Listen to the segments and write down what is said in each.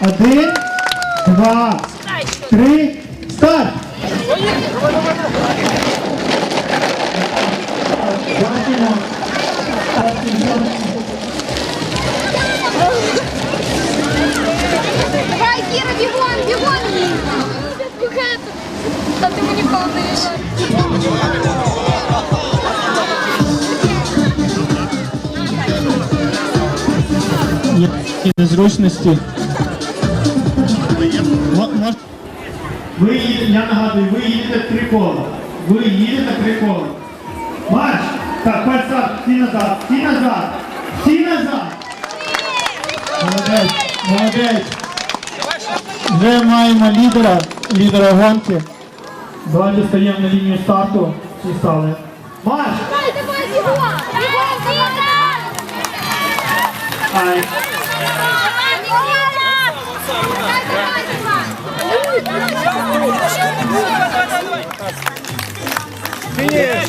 Один, два, три, старт! Бачимо. Давай, Кіра, бігом, бігом! Та ти мені повний. Які незручності. Ви їдете, я нагадую, ви їдете три кола. Ви їдете три кола. Марш! Так, пальця, всі назад, всі назад, всі назад. Молодець, молодець. Вже маємо лідера, лідера гонки. Давайте стаємо на лінію старту. Всі стали. Марш! Давай, давай, бігом! Ай.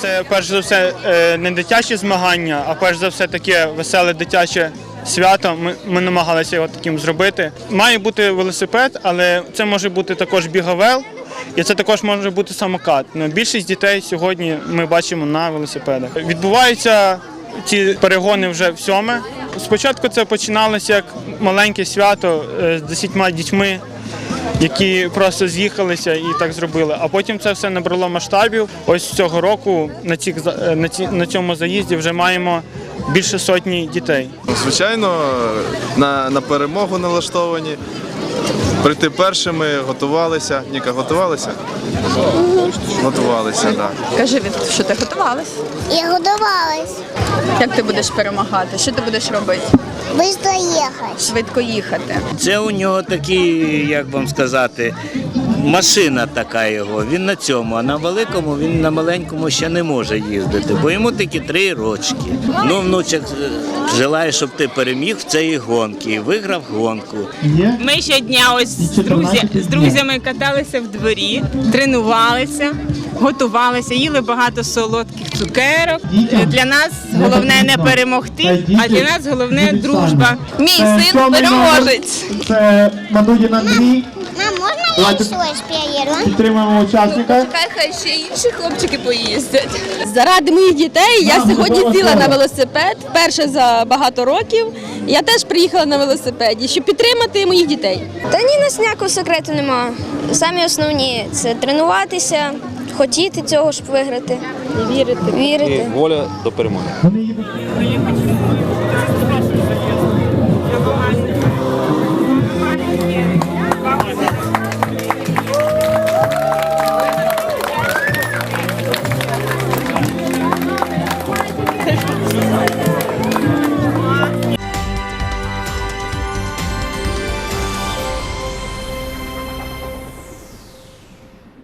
Це перш за все е, не дитячі змагання, а перш за все таке веселе дитяче свято. Ми, ми намагалися його таким зробити. Має бути велосипед, але це може бути також біговел, і це також може бути самокат. Ну, більшість дітей сьогодні ми бачимо на велосипедах. Відбуваються ці перегони вже в сьоме. Спочатку це починалося як маленьке свято е, з десятьма дітьми які просто з'їхалися і так зробили. А потім це все набрало масштабів. Ось цього року на цих е, на ці на цьому заїзді вже маємо більше сотні дітей. Звичайно, на, на перемогу налаштовані. Прийти першими, готувалися. Ніка, готувалися? Готувалися, так. Да. Кажи, що ти готувалась? Я готувалась. Як ти будеш перемагати? Що ти будеш робити? Быстро ехать. Швидко їхати. Це у нього такий, як вам сказати, машина така його. Він на цьому, а на великому він на маленькому ще не може їздити, бо йому тільки три рочки. Ну, внучок, е, желаю, щоб ти переміг в цій гонці і виграв гонку. Ми щодня ось з, друзі, з друзями каталися в дворі, тренувалися, готувалися, їли багато солодких цукерок. Для нас головне не перемогти, а для нас головне дружба. Мій син переможець. Це Мадудін Андрій. Мам, можно я Давайте. еще? Підтримуємо учасника. Хай хай ще інші хлопчики поїздять. Заради моїх дітей я сьогодні сіла на велосипед вперше за багато років. Я теж приїхала на велосипеді, щоб підтримати моїх дітей. Та ні, нас ніякого секрету нема. Самі основні це тренуватися, хотіти цього, щоб виграти. Вірити. Вірити. воля до перемоги.